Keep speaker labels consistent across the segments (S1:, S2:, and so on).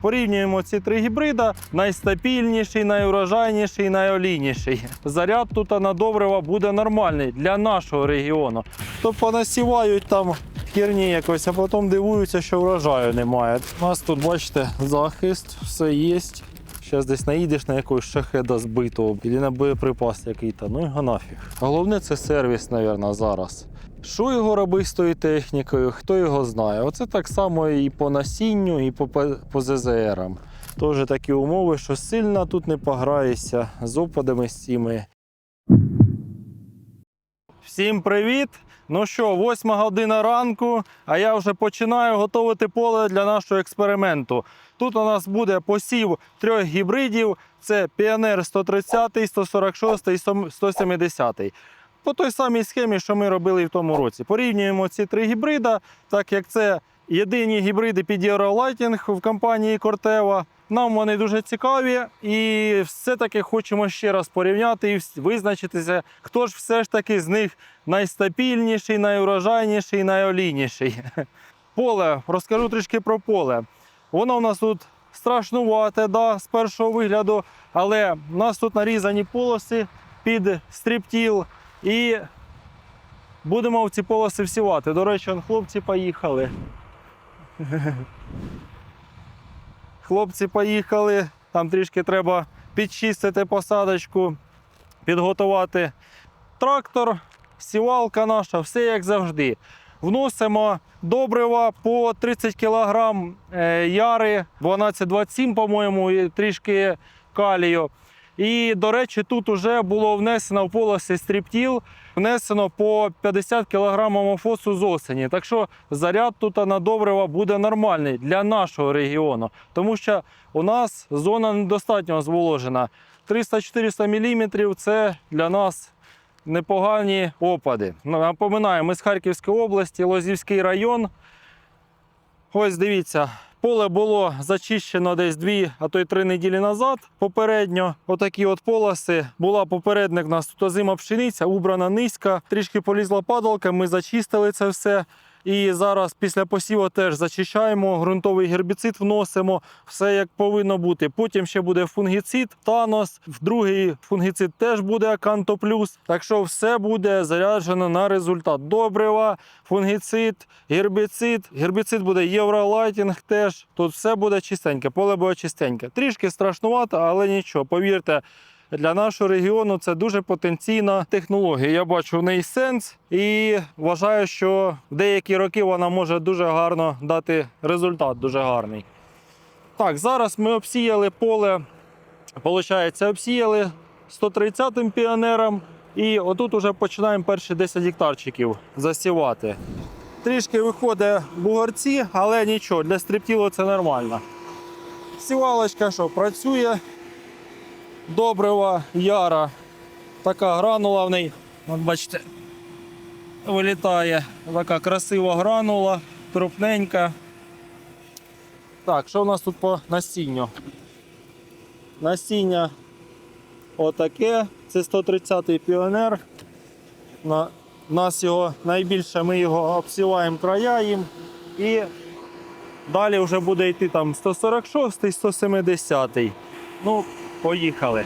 S1: Порівнюємо ці три гібрида: найстабільніший, найурожайніший, найолійніший. Заряд тут на добрива буде нормальний для нашого регіону. То понасівають там херні якось, а потім дивуються, що врожаю немає. У нас тут, бачите, захист, все є. Зараз десь наїдеш на якогось шахеда збитого, або на боєприпас який-то. Ну його нафіг. Головне це сервіс, мабуть, зараз. Що його робить з тою технікою, хто його знає. Оце так само і по насінню, і по, по ЗЗРам. Теж такі умови, що сильно тут не пограєшся з опадами з цими. Всім привіт! Ну що, восьма година ранку, а я вже починаю готувати поле для нашого експерименту. Тут у нас буде посів трьох гібридів: це Піонер 130, 146 і 170. По той самій схемі, що ми робили в тому році. Порівнюємо ці три гібрида, так як це єдині гібриди під Eurolighting в компанії Corteva. Нам вони дуже цікаві, і все-таки хочемо ще раз порівняти і визначитися, хто ж все ж таки з них найстабільніший, найурожайніший, найолійніший. Поле, розкажу трішки про поле. Воно у нас тут страшнувате, да, з першого вигляду, але у нас тут нарізані полоси під стріптіл, і будемо в ці полоси всівати. До речі, он хлопці поїхали. Хлопці поїхали, там трішки треба підчистити посадочку, підготувати трактор, сівалка наша, все як завжди. Вносимо добрива по 30 кг е, яри, 12-27, по-моєму, і трішки калію. І, до речі, тут вже було внесено в полоси стріптіл, внесено по 50 кг амофосу з осені. Так що заряд тут на добрива буде нормальний для нашого регіону, тому що у нас зона недостатньо зволожена. 300-400 мм це для нас непогані опади. Напоминаю, ми з Харківської області, Лозівський район. Ось дивіться, поле було зачищено десь дві, а то й три неділі назад. Попередньо отакі от полоси. Була попередник у нас тут озима пшениця, убрана низька, трішки полізла падалка, ми зачистили це все. І зараз після посіву теж зачищаємо, ґрунтовий гербіцид вносимо, все як повинно бути. Потім ще буде фунгіцид, танос, в другий фунгіцид теж буде Аканто Плюс. Так що все буде заряджено на результат. Добрива, фунгіцид, гербіцид. Гербіцид буде євролайтінг теж. Тут все буде чистеньке, поле буде чистеньке. Трішки страшнувато, але нічого. Повірте, для нашого регіону це дуже потенційна технологія. Я бачу в неї сенс і вважаю, що в деякі роки вона може дуже гарно дати результат, дуже гарний. Так, зараз ми обсіяли поле. Получається, обсіяли 130-м піонером. І отут уже починаємо перші 10 гектарчиків засівати. Трішки виходить бугорці, але нічого, для стріптілу це нормально. Сівалочка що працює, добрива, яра, така гранула в неї. От бачите, вилітає така красива гранула, крупненька. Так, що у нас тут по насінню? Насіння отаке. Це 130-й піонер. На, нас його найбільше ми його обсіваємо края їм. І далі вже буде йти там 146-й, 170-й. Ну, поїхали.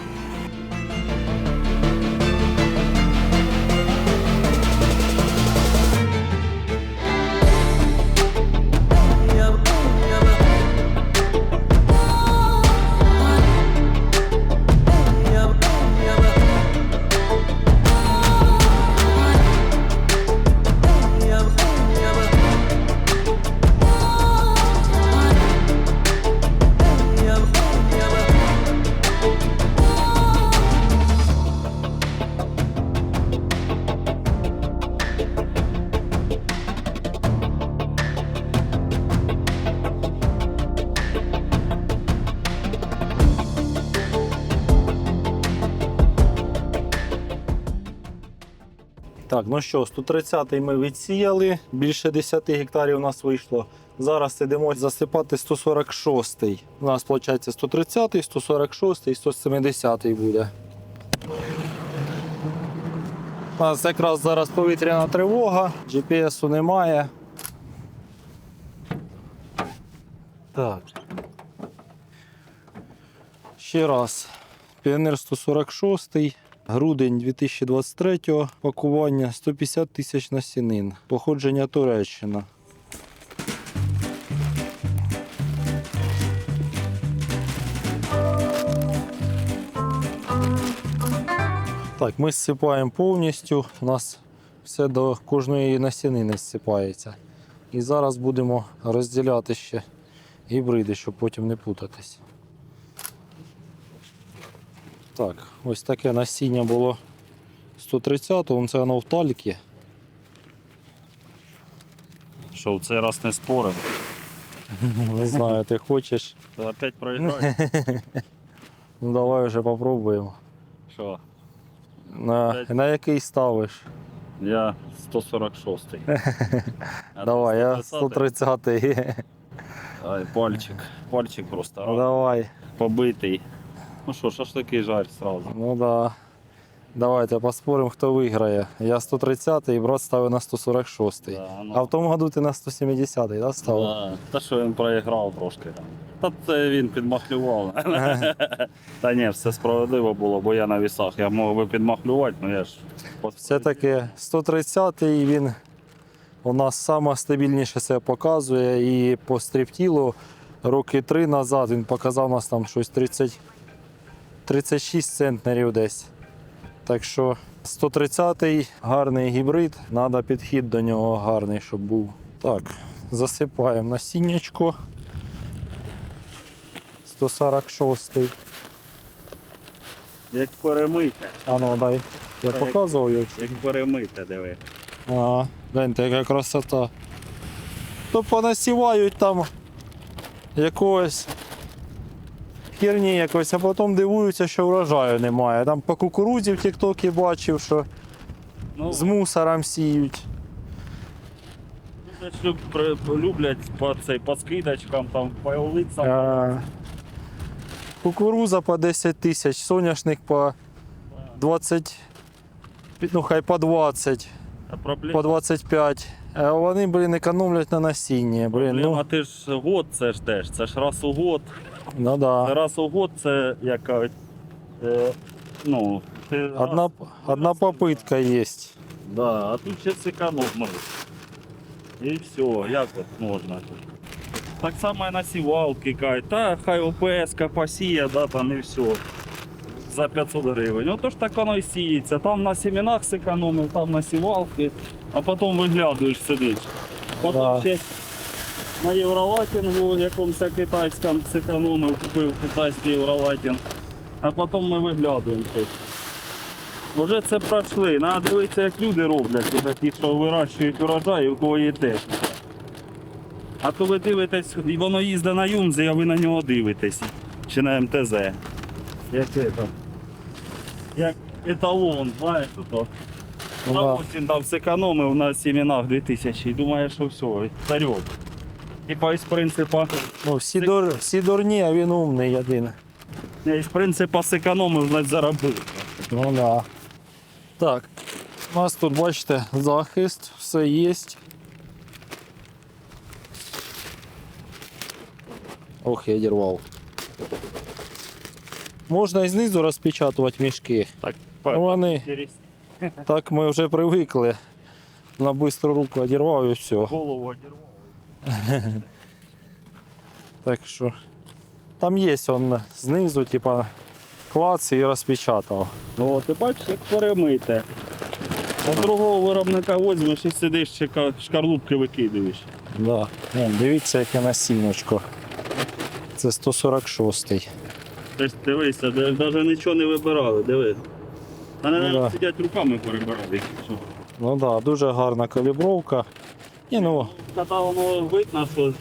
S1: Так, ну що, 130-й ми відсіяли, більше 10 гектарів у нас вийшло. Зараз йдемо засипати 146-й. У нас виходить 130-й, 146-й і 170-й буде. У нас якраз зараз повітряна тривога, GPS-у немає. Так. Ще раз. Піонер 146, грудень 2023, пакування 150 тисяч насінин. Походження Туреччина. Так, ми зсипаємо повністю. У нас все до кожної насінини зсипається. І зараз будемо розділяти ще гібриди, щоб потім не путатись. Так, ось таке насіння було 130-го, це воно в талькі.
S2: Що в цей раз не спорив,
S1: Не знаю, ти хочеш.
S2: то опять проіграю.
S1: Ну давай вже попробуємо.
S2: Що?
S1: На, на який ставиш?
S2: Я 146. А
S1: давай, я
S2: 130.
S1: 130-й.
S2: Ай, пальчик. Пальчик просто
S1: давай.
S2: побитий. Ну що, шашлики жарь сразу.
S1: Ну да. Давайте поспоримо, хто виграє. Я 130-й, брат ставив на 146-й.
S2: Да, ну.
S1: А в тому году ти на 170-й, да, ставив?
S2: Да. Та що він проіграв трошки. Та це він підмахлював. Та ні, все справедливо було, бо я на вісах. Я мог би підмахлювати, але я ж.
S1: Все-таки 130-й він у нас саме стабільніше себе показує. І по стріптілу роки три назад він показав нас там щось 30, 36 центнерів десь. Так що 130-й гарний гібрид, треба підхід до нього гарний, щоб був. Так, засипаємо насіннячко. 146-й.
S2: Як перемите.
S1: А ну дай. Я
S2: Так.
S1: показував його.
S2: Як перемите, диви.
S1: А, гляньте, яка красота. То понасівають там якогось херні якось, а потім дивуються, що врожаю немає. Там по кукурудзі в Тіктокі бачив, що
S2: Ну,
S1: з мусором сіють.
S2: Це ж люб- при- люблять по, цей, по скидочкам, там, по улицям.
S1: А, кукуруза по 10 тисяч, соняшник по 20, ну хай по 20,
S2: А проблема,
S1: по 25. А вони, блін, економлять на насінні. Блін,
S2: проблема,
S1: ну,
S2: ти ж год це ждеш, це ж раз у год.
S1: ну да.
S2: Раз у год це як кажуть, е, ну, ти
S1: Одна,
S2: раз,
S1: одна попытка есть.
S2: да, а тут ще секономно. І все, як от можна. Так само і на сівалки кажуть, та хай ОПС посіє, да, там і все. За 500 гривень. Ото ж так воно і сіється. Там на семенах секономив, там на сівалки, а потім виглядуєш, сидиш. Потім
S1: Да.
S2: ще на євролатінгу якомусь китайському секономив, купив китайський євролатінг. А потім ми виглядуємо тут. Вже це пройшли. Треба дивитися, як люди роблять, ті, що вирощують урожай, і у кого є техніка. А то ви дивитесь, і воно їздить на юмзі, а ви на нього дивитесь. Чи на МТЗ. Як це там? Як еталон, знаєш, то. Ось він там зекономив на семенах 2000 і думає, що все, царьок. Типа із принципу,
S1: Ну, всі, дур, всі дурні, а він умний один.
S2: із принципу зекономив, значить заробив.
S1: Ну да. Так. У нас тут, бачите, захист, все є. Ох, я дірвав. Можна і знизу розпечатувати мішки.
S2: Так,
S1: Ну, вони, так ми вже привикли. На бистру руку одірвав і все.
S2: голову одірвав.
S1: Так що там є он знизу, типа клац і розпечатав.
S2: О, ти бачиш, як перемите. А другого виробника візьмеш і сидиш, ще шкарлупки викидаєш.
S1: Да. Вон, дивіться, яке насіннячко. Це 146-й.
S2: Тобто дивися, навіть нічого не вибирали, диви. Вони
S1: Ну,
S2: навіть
S1: да.
S2: сидять руками перебирали.
S1: Ну так, да, дуже гарна калібровка. І ну,
S2: Та воно видно, що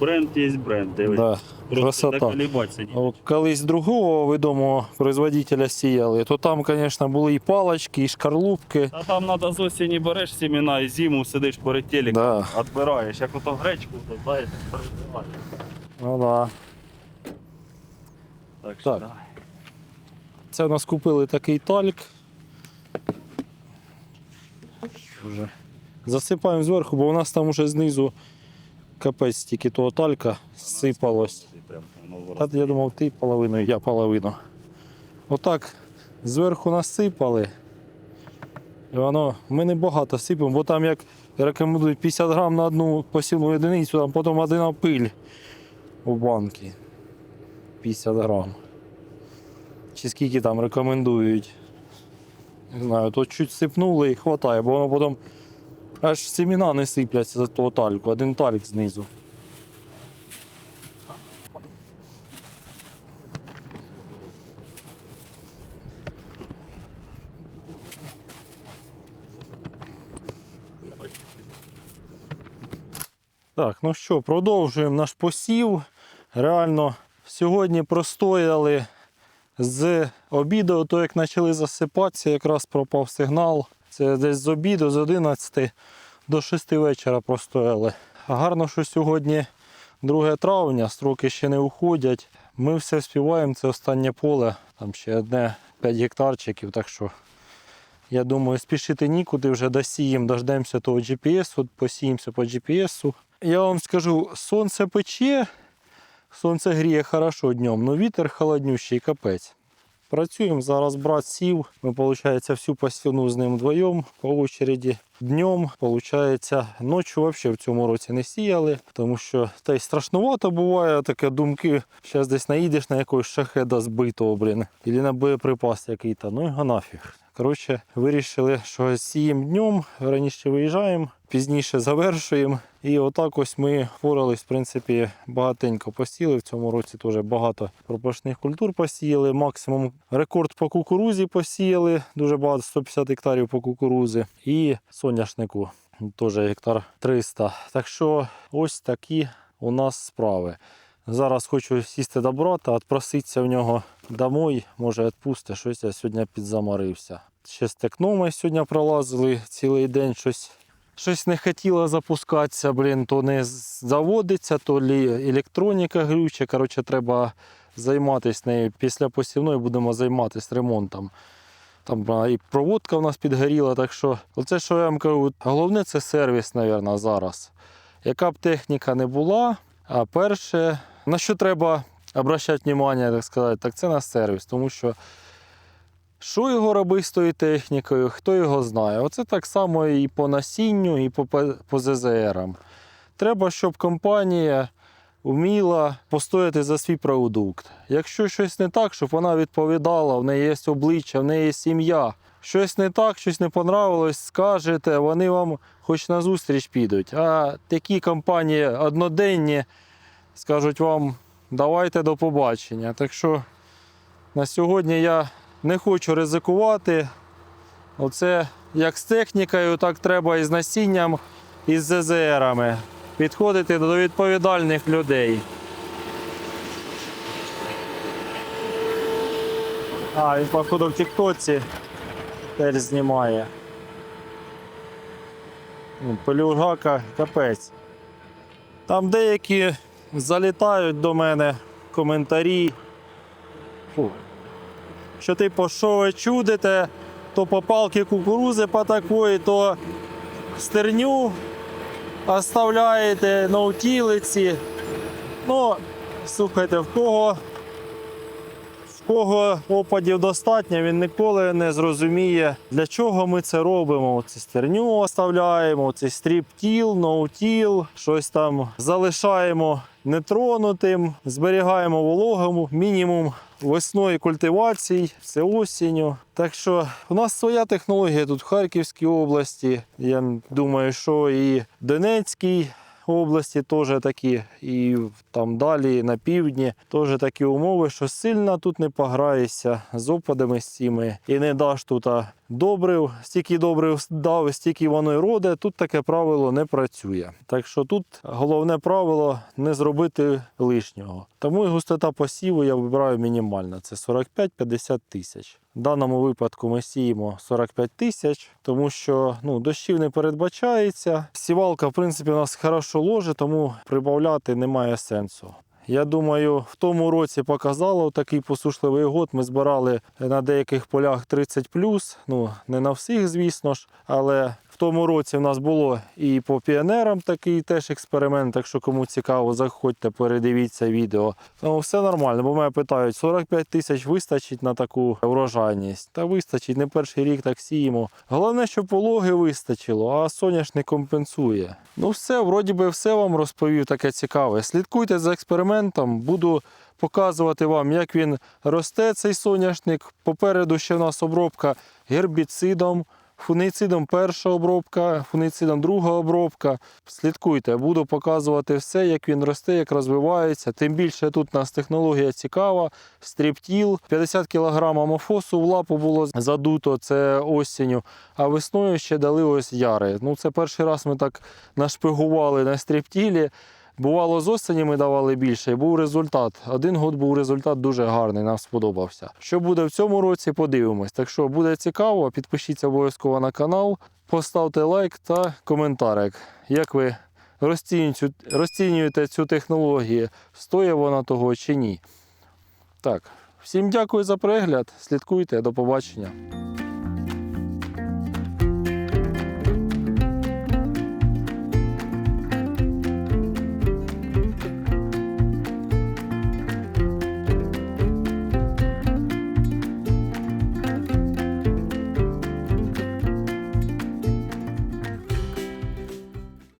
S2: бренд є бренд, дивись.
S1: да,
S2: Просто
S1: красота. О, Колись другого відомого производителя сіяли, то там, звісно, були і палочки, і шкарлупки.
S2: А там треба з осені береш семена і зиму сидиш перед телеком,
S1: Да.
S2: відбираєш, як ото гречку, то знаєш, перебираєш.
S1: Ну, да.
S2: Так, що
S1: Так.
S2: давай.
S1: Це у нас купили такий тальк. Вже. Засипаємо зверху, бо у нас там уже знизу капець тільки того талька сипалось. Та я думав, ти половину, я половину. Отак зверху насипали. І воно, ми не багато сипемо, бо там як рекомендують 50 грам на одну посівну одиницю, там потім один пиль у банки. 50 грам. Чи скільки там рекомендують. Не знаю, то чуть сипнули і хватає, бо воно потім аж семіна не сипляться за того тальку, один тальк знизу. Так, ну що, продовжуємо наш посів. Реально, сьогодні простояли з обіду, то як почали засипатися, якраз пропав сигнал. Це десь з обіду, з 11 до 6 вечора простояли. Гарно, що сьогодні 2 травня, строки ще не уходять. Ми все співаємо, це останнє поле, там ще одне 5 гектарчиків, так що я думаю, спішити нікуди, вже досіємо, дождемося того GPS, посіємося по GPS. Я вам скажу, сонце пече, сонце гріє хорошо днем, але вітер холоднющий, капець. Працюємо, зараз брат сів. Ми, виходить, всю пастюну з ним вдвоєм по очереді. Днем, виходить, ночі взагалі в цьому році не сіяли, тому що та й страшнувато буває таке думки. Зараз десь наїдеш на якогось шахеда збитого, блін, або на боєприпас який-то. Ну його нафіг. Коротше, вирішили, що сіємо днем, раніше виїжджаємо, пізніше завершуємо. І отак ось ми впорались, в принципі, багатенько посіли. В цьому році теж багато пропашних культур посіяли. Максимум рекорд по кукурузі посіяли, дуже багато 150 гектарів по кукурузи. І соняшнику теж гектар 300. Так що ось такі у нас справи. Зараз хочу сісти до брата, відпроситися в нього домой, може відпусти, щось я сьогодні підзамарився. Ще з текноми сьогодні пролазили цілий день щось. Щось не хотіло запускатися, блін, то не заводиться, то лі електроніка глюча. Коротше, треба займатися нею. Після посівної будемо займатися ремонтом. Там і проводка в нас підгоріла, так що оце, що я вам кажу, головне це сервіс, мабуть, зараз. Яка б техніка не була, а перше, на що треба обращати увагу, так сказати, так це на сервіс, тому що що його робити з тою технікою, хто його знає. Оце так само і по насінню, і по, по ЗЗРам. Треба, щоб компанія вміла постояти за свій продукт. Якщо щось не так, щоб вона відповідала, в неї є обличчя, в неї є сім'я. Щось не так, щось не понравилось, скажете, вони вам хоч на зустріч підуть. А такі компанії одноденні скажуть вам давайте до побачення. Так що на сьогодні я не хочу ризикувати. Оце як з технікою, так треба і з насінням, і з ЗЗРами. Підходити до відповідальних людей. А, він, походу, в Тіктоці теж знімає. Ну, Пелюгака капець. Там деякі залітають до мене коментарі. Фу. Що типу, що ви чудите, то по палки кукурузи по такої, то стерню оставляєте на утілиці. Ну, слухайте, в кого, в кого опадів достатньо, він ніколи не зрозуміє, для чого ми це робимо. Це стерню оставляємо, це стріп-тіл, ноутіл, щось там залишаємо нетронутим, зберігаємо вологому, мінімум весною культивацій, це осінню. Так що у нас своя технологія тут в Харківській області. Я думаю, що і Донецькій області теж такі, і там далі на півдні. Теж такі умови, що сильно тут не пограєшся з опадами з цими. І не даш тут добрив. Стільки добрив дав, стільки воно й роде. Тут таке правило не працює. Так що тут головне правило не зробити лишнього. Тому і густота посіву я вибираю мінімальна. Це 45-50 тисяч. В даному випадку ми сіємо 45 тисяч, тому що ну, дощів не передбачається. Сівалка, в принципі, у нас хорошо ложе, тому прибавляти немає сенсу. Я думаю, в тому році показало такий посушливий год. Ми збирали на деяких полях 30 ну не на всіх, звісно ж, але тому році в нас було і по піонерам такий теж експеримент. Так що кому цікаво, заходьте, передивіться відео. Ну, все нормально, бо мене питають, 45 тисяч вистачить на таку урожайність. Та вистачить, не перший рік так сіємо. Головне, щоб вологи вистачило, а соняшник компенсує. Ну все, вроді би, все вам розповів таке цікаве. Слідкуйте за експериментом, буду показувати вам, як він росте, цей соняшник. Попереду ще в нас обробка гербіцидом, фунгіцидом перша обробка, фунгіцидом друга обробка. Слідкуйте, буду показувати все, як він росте, як розвивається. Тим більше тут у нас технологія цікава. Стріптіл, 50 кг амофосу в лапу було задуто це осінню, а весною ще дали ось яри. Ну, це перший раз ми так нашпигували на стріптілі. Бувало, з осені ми давали більше, і був результат. Один год був результат дуже гарний, нам сподобався. Що буде в цьому році, подивимось. Так що буде цікаво, підпишіться обов'язково на канал, поставте лайк та коментарик. Як ви розцінюєте, цю технологію, стоїть вона того чи ні. Так, всім дякую за перегляд. Слідкуйте, до побачення.